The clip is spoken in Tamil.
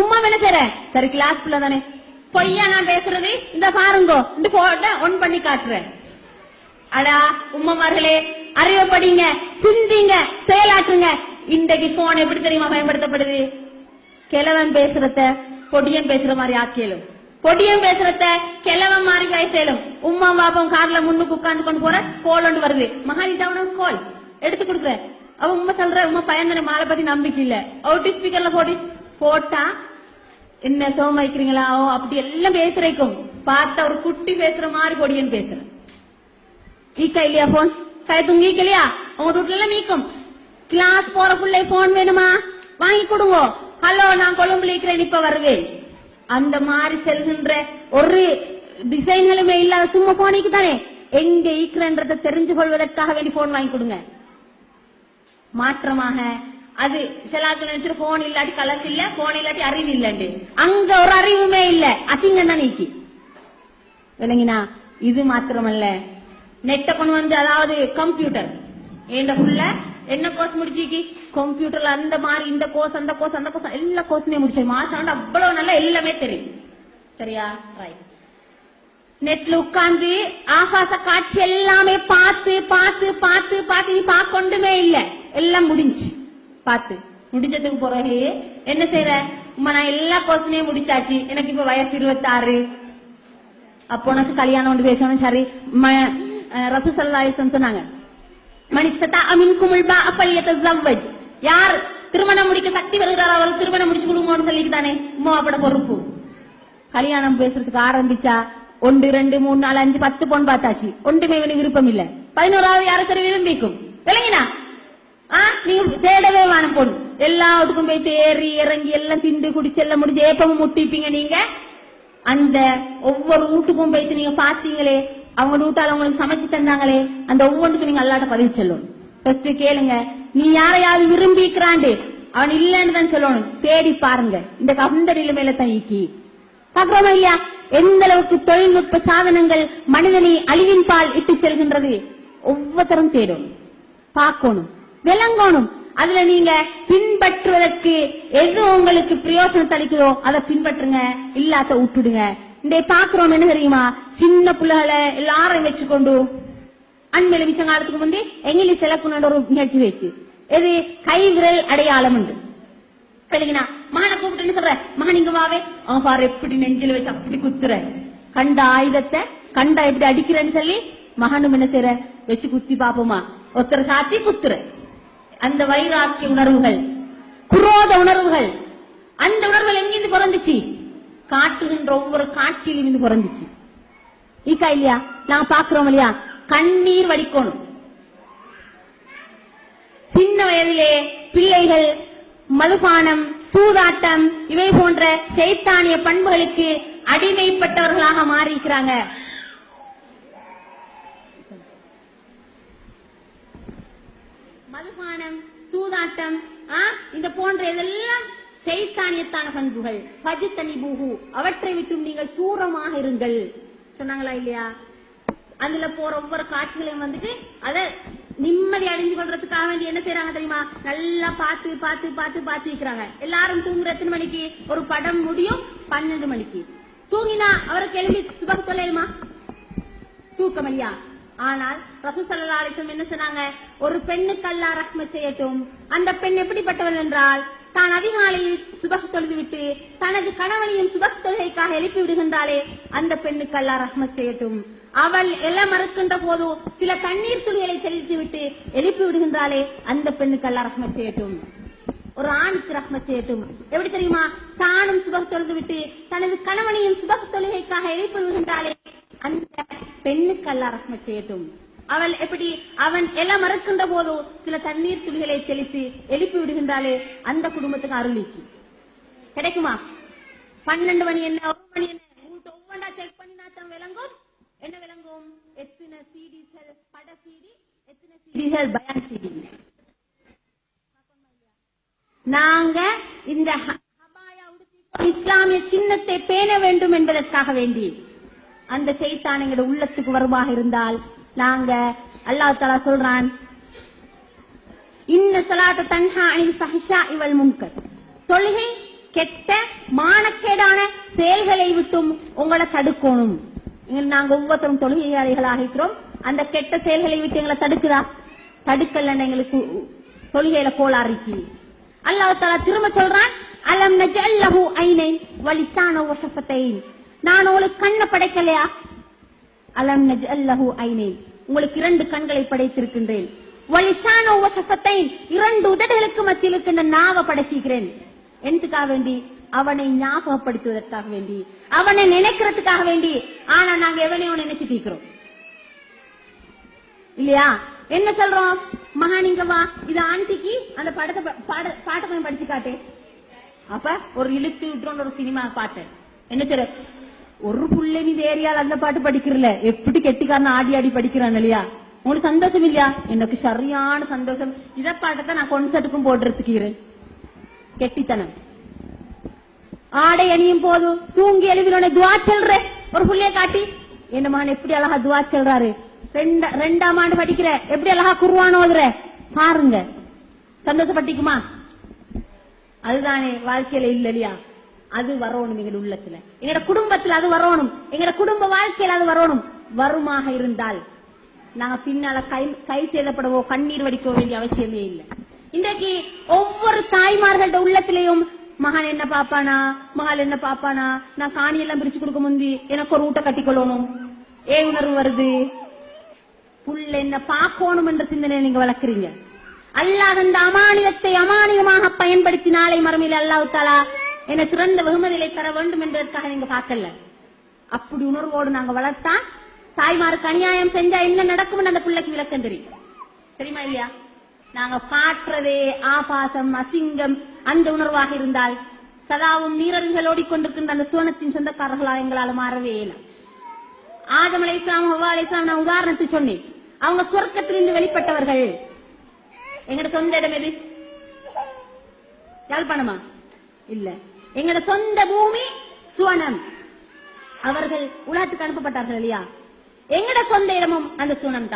உம்மா என்ன பேர சரி கிளாஸ்க்குள்ள தானே. பொய்யா நான் பேசுறது? இந்த பாருங்கோ இந்த போட்ட ஒன் பண்ணி காட்டுறேன். அடா உம்மமார்களே அறிவப்படிங்க சிந்திங்க செயலாற்றுங்க. இன்றைக்கு போன் எப்படி தெரியுமா பயன்படுத்தப்படுது? கிழவன் பேசுறத பொடியன் பேசுற மாதிரி ஆக்கியலும். பொடியன் பேசுறத கிழவன் மாதிரி பேசலும் உம்மா பாப்பம் கார்ல முன்னுக்கு உட்கார்ந்து கொண்டு போற கோல் ஒன்று வருது. மகானிட்ட உனக்கு கோல் எடுத்து கொடுக்குறேன். அவன் உண்மை சொல்ற உண்மை பயந்தன மாலை பத்தி நம்பிக்கை இல்ல. அவுட்டி ஸ்பீக்கர்ல போடி போட்டா என்ன சோமா வைக்கிறீங்களா? ஓ அப்படி எல்லாம் பேசுறேக்கும். பார்த்தா ஒரு குட்டி பேசுற மாதிரி பொடியன் பேசுறேன் ஈக்கா இல்லையா போன் கயத்துங்க ஈக்க இல்லையா உங்க வீட்டுல எல்லாம் நீக்கும் கிளாஸ் போற பிள்ளை போன் வேணுமா? வாங்கி கொடுங்க. ஹலோ நான் கொழும்புல இருக்கிறேன் இப்ப வருவேன். அந்த மாதிரி செல்கின்ற ஒரு டிசைன்களுமே இல்லாத சும்மா போனைக்கு தானே. எங்க ஈக்கிறன்றதை தெரிஞ்சு கொள்வதற்காக வேண்டி போன் வாங்கி கொடுங்க. மாற்றமாக அது சிலாக்கள் நினைச்சிட்டு போன் இல்லாட்டி கலர்ஸ் இல்ல போன் இல்லாட்டி அறிவு இல்லண்டு. அங்க ஒரு அறிவுமே இல்ல. அசிங்கம் தான் நீக்கி. விளங்கினா இது மாத்திரமல்ல. நெட்ட கொண்டு வந்து அதாவது கம்ப்யூட்டர் ஏண்ட புள்ள என்ன கோர்ஸ் முடிச்சிக்கி? கம்ப்யூட்டர்ல அந்த மாதிரி இந்த கோர்ஸ் அந்த கோர்ஸ் அந்த கோர்ஸ் எல்லா கோர்ஸுமே முடிச்சு மாசாண்டு அவ்வளவு நல்லா எல்லாமே தெரியும். சரியா? ரைட் நெட்ல உட்கார்ந்து ஆகாச காட்சி எல்லாமே பார்த்து பார்த்து பார்த்து பார்த்து நீ பார்க்கொண்டுமே இல்ல. எல்லாம் முடிஞ்சு. பார்த்து முடிச்சதுக்கு பிறகு என்ன செய்யற உம்மா நான் எல்லா கோர்ஸுமே முடிச்சாச்சு. எனக்கு இப்ப வயசு இருபத்தாறு. அப்போ உனக்கு கல்யாணம் ஒன்று பேசணும் சரி. ரசு சல்லாசம் சொன்னாங்க. மனிதத்தா அமின் குமுல்பா அப்பள்ளியத்தை ஜவ்வஜ் யார் திருமணம் முடிக்க சக்தி வருகிறாரோ அவர் திருமணம் முடிச்சு கொடுங்கன்னு சொல்லிக்கிட்டானே உமாவோட பொறுப்பு. கல்யாணம் பேசுறதுக்கு ஆரம்பிச்சா ஒன்று ரெண்டு மூணு நாலு அஞ்சு பத்து பொன் பார்த்தாச்சு. ஒன்றுமே இவனுக்கு விருப்பம் இல்ல. பதினோராவது யாரும் சரி விரும்பிக்கும்? விளங்கினா? ஆ நீங்க தேடவே வேணும் பொண்ணு. எல்லாத்துக்கும் போயிட்டு ஏறி இறங்கி எல்லாம் திண்டு குடிச்சு எல்லாம் முடிஞ்சு ஏப்பமும் முட்டிப்பீங்க நீங்க? அந்த ஒவ்வொரு வீட்டுக்கும் போயிட்டு நீங்க பாத்தீங்களே அவங்க வீட்டால உங்களுக்கு சமைச்சு தந்தாங்களே அந்த ஒவ்வொன்றுக்கும் நீங்க அல்லாட்ட பதிவு சொல்லணும். ஃபர்ஸ்ட் கேளுங்க நீ யாரையாவது விரும்பிக்கிறாண்டு அவன் இல்லன்னு தான் சொல்லணும். தேடி பாருங்க. இந்த கந்த நிலைமையில தான் ஈக்கி. பாக்குறோமா இல்லையா? எந்த அளவுக்கு தொழில்நுட்ப சாதனங்கள் மனிதனை அழிவின் பால் இட்டு செல்கின்றது? ஒவ்வொருத்தரும் தேடும் பார்க்கணும். விளங்கணும். அதுல நீங்க பின்பற்றுவதற்கு எது உங்களுக்கு பிரயோசனம் அளிக்குதோ அதை பின்பற்றுங்க. இல்லாத விட்டுடுங்க இந்த பாக்குறோம் என்ன தெரியுமா? சின்ன பிள்ளைகளை எல்லாரும் வச்சுக்கொண்டு அண்மையில மிச்ச காலத்துக்கு முந்தி எங்கிலி செலக்குன்னு ஒரு நிகழ்ச்சி வச்சு எது? கை விரல் அடையாளம் உண்டு சரிங்களா? மகனை கூப்பிட்டு சொல்ற? மகன் இங்க வாவே. அவன் பாரு எப்படி நெஞ்சில வச்சு அப்படி குத்துற. கண்ட ஆயுதத்தை கண்டா எப்படி அடிக்கிறேன்னு சொல்லி மகனும் என்ன செய்யற வச்சு குத்தி பாப்போமா ஒருத்தர் சாத்தி குத்துற. அந்த வைராக்கிய உணர்வுகள் குரோத உணர்வுகள் அந்த உணர்வுகள் எங்கிருந்து பிறந்துச்சு? காட்டுகின்ற ஒவ்வொரு காட்சியிலும் இருந்து பிறந்துச்சு. ஈக்கா இல்லையா? நாங்க பாக்குறோம் இல்லையா? கண்ணீர் வடிக்கணும். சின்ன வயதிலே பிள்ளைகள் மதுபானம் சூதாட்டம் இவை போன்ற சைத்தானிய பண்புகளுக்கு அடிமைப்பட்டவர்களாக மாறி இருக்கிறாங்க மதுபானம் சூதாட்டம் இந்த போன்ற இதெல்லாம் செய்தானியத்தான பண்புகள் பஜித்தனி பூஹு அவற்றை விட்டும் நீங்கள் தூரமாக இருங்கள். சொன்னாங்களா இல்லையா? அதுல போற ஒவ்வொரு காட்சிகளையும் வந்துட்டு அத நிம்மதி அடைஞ்சு கொள்றதுக்காக வேண்டி என்ன செய்யறாங்க தெரியுமா? நல்லா பார்த்து பார்த்து பார்த்து பார்த்து இருக்கிறாங்க. எல்லாரும் தூங்குற எத்தனை மணிக்கு? ஒரு படம் முடியும் பன்னெண்டு மணிக்கு. தூங்கினா அவருக்கு எழுதி சுபம் சொல்லுமா தூக்கம் ஆனால் ரசூ என்ன சொன்னாங்க? ஒரு பெண்ணுக்கு அல்லா ரஹ்ம செய்யட்டும். அந்த பெண் எப்படிப்பட்டவள் என்றால் தான் அதிகாலையில் சுபக தொழுதுவிட்டு தனது கணவனையும் சுபக தொழுகைக்காக எழுப்பி விடுகின்றாலே அந்த பெண்ணுக்கு அல்லா ரஹ்ம செய்யட்டும். அவள் எல்லாம் மறுக்கின்ற போது சில தண்ணீர் துளிகளை தெளித்து விட்டு எழுப்பி விடுகின்றாலே அந்த பெண்ணுக்கு அல்லா ரஹ்ம செய்யட்டும். ஒரு ஆணுக்கு ரஹ்ம செய்யட்டும். எப்படி தெரியுமா? தானும் சுபக தொழுது விட்டு தனது கணவனையும் சுபக தொழுகைக்காக எழுப்பி விடுகின்றாலே அந்த பெண்ணுக்கு அல்லாஹ் ரஹ்மத் செய்யட்டும். அவள் எப்படி அவன் எல்லாம் மறக்கின்ற போதோ சில தண்ணீர் துளிகளை தெளித்து எழுப்பி விடுகின்றாலே அந்த குடும்பத்துக்கு அருளிக்கு கிடைக்குமா? பன்னெண்டு மணி என்ன ஒரு மணி என்ன? ஒவ்வொன்றா செக் பண்ணினா தான் விளங்கும். என்ன விளங்கும்? எத்தனை சீடிகள் பட சீடி எத்தனை சீடிகள் பயன் சீடி? நாங்க இந்த இஸ்லாமிய சின்னத்தை பேண வேண்டும் என்பதற்காக வேண்டி அந்த செய்தான் எங்களோட உள்ளத்துக்கு வருவாக இருந்தால் நாங்க அல்லாஹ் தலா சொல்றான் இன்ன ஸலாத்த தன்ஹா அணி சஹிஷா இவள் முன்கர். தொழுகை கெட்ட மானக்கேடான செயல்களை விட்டும் உங்களை தடுக்கணும். நாங்க ஒவ்வொருத்தரும் தொழுகையாளிகளாக இருக்கிறோம் அந்த கெட்ட செயல்களை விட்டு எங்களை தடுக்குதா? தடுக்கல எங்களுக்கு தொழுகையில கோளாறிக்கு அல்லாஹ் திரும்ப சொல்றான் அலம் நஜல்லஹு ஐனைன் வலிசான வஷஃபத்தைன். நான் உங்களுக்கு கண்ணை படைக்கலையா? அலம் நஜல்லஹு ஐனைன் உங்களுக்கு இரண்டு கண்களை படைத்திருக்கின்றேன். வலிசான வஷஃபத்தைன் இரண்டு உதடுகளுக்கு மத்தியில் இருக்கின்ற நாவ படைச்சிக்கிறேன் எதுக்காக வேண்டி? அவனை ஞாபகப்படுத்துவதற்காக வேண்டி. அவனை நினைக்கிறதுக்காக வேண்டி. ஆனா நாங்க எவனையோ நினைச்சிட்டு இருக்கிறோம். இல்லையா? என்ன சொல்றோம்? மகா நீங்க வா. இது ஆண்டிக்கு அந்த படத்தை பாட பாட்டை படிச்சு காட்டு. அப்ப ஒரு இழுத்து விட்டுறோம் ஒரு சினிமா பாட்டு. என்ன தெரியும் ஒரு புள்ளை நீ ஏரியால அந்த பாட்டு படிக்கிறல. எப்படி கெட்டிக்காரன் ஆடி ஆடி படிக்கிறான் இல்லையா? உங்களுக்கு சந்தோஷம் இல்லையா? எனக்கு சரியான சந்தோஷம். இத பாட்டத்தை நான் கொன்சர்ட்டுக்கும் போட்டுருக்கீரேன் கெட்டித்தனம். ஆடை அணியும் போது தூங்கி எழுதினோட துவா செல்ற. ஒரு புள்ளைய காட்டி. என்ன மகன் எப்படி அழகா துவா செல்றாரு? ரெண்டா- ரெண்டாம் ஆண்டு படிக்கிற எப்படி அழகா குருவான ஓதுற? பாருங்க. சந்தோஷப்பட்டிக்குமா? அதுதானே வாழ்க்கையில இல்ல இல்லையா? அது வரணும் எங்க உள்ளத்துல. எங்கட குடும்பத்துல அது வரணும். எங்கட குடும்ப வாழ்க்கையில அது வரணும். வருமாக இருந்தால் நாங்க பின்னால கை கை சேதப்படவோ கண்ணீர் வடிக்க வேண்டிய அவசியமே இல்லை. இன்றைக்கு ஒவ்வொரு தாய்மார்கள்ட உள்ளத்திலையும் மகன் என்ன பாப்பானா? மகள் என்ன பாப்பானா? நான் காணி எல்லாம் பிரிச்சு கொடுக்க முந்தி எனக்கு ஒரு ஊட்ட கட்டிக்கொள்ளணும் ஏ உணர்வு வருது? புள்ள என்ன பார்க்கணும் என்ற சிந்தனை நீங்க வளர்க்குறீங்க. அல்லாஹ் அந்த அமானியத்தை அமானியமாக பயன்படுத்தி நாளை மறுமையில் அல்லாஹ் தாலா என சிறந்த வெகுமதிகளை தர வேண்டும் என்பதற்காக நீங்க பார்க்கல. அப்படி உணர்வோடு நாங்க வளர்த்தா தாய்மாருக்கு அநியாயம் செஞ்சா என்ன நடக்கும் அந்த பிள்ளைக்கு விளக்கம் தெரியும். தெரியுமா இல்லையா? நாங்க காட்டுறதே ஆபாசம் அசிங்கம் அந்த உணர்வாக இருந்தால் சதாவும் நீரறிகள் ஓடிக்கொண்டிருக்கின்ற அந்த சுவனத்தின் சொந்தக்காரர்களா எங்களால மாறவே இல்லை. ஆதம் அலை இஸ்லாம் ஹவ்வா அலை இஸ்லாம் நான் உதாரணத்தை சொன்னேன். அவங்க சொர்க்கத்திலிருந்து வெளிப்பட்டவர்கள். எங்கட சொந்த இடம் எது? யாழ்ப்பாணமா? இல்ல. எங்கட சொந்த பூமி சுவனம். அவர்கள் உலகத்துக்கு அனுப்பப்பட்டார்கள் இல்லையா? எங்கட சொந்த இடமும் அந்த சுவனம் தான்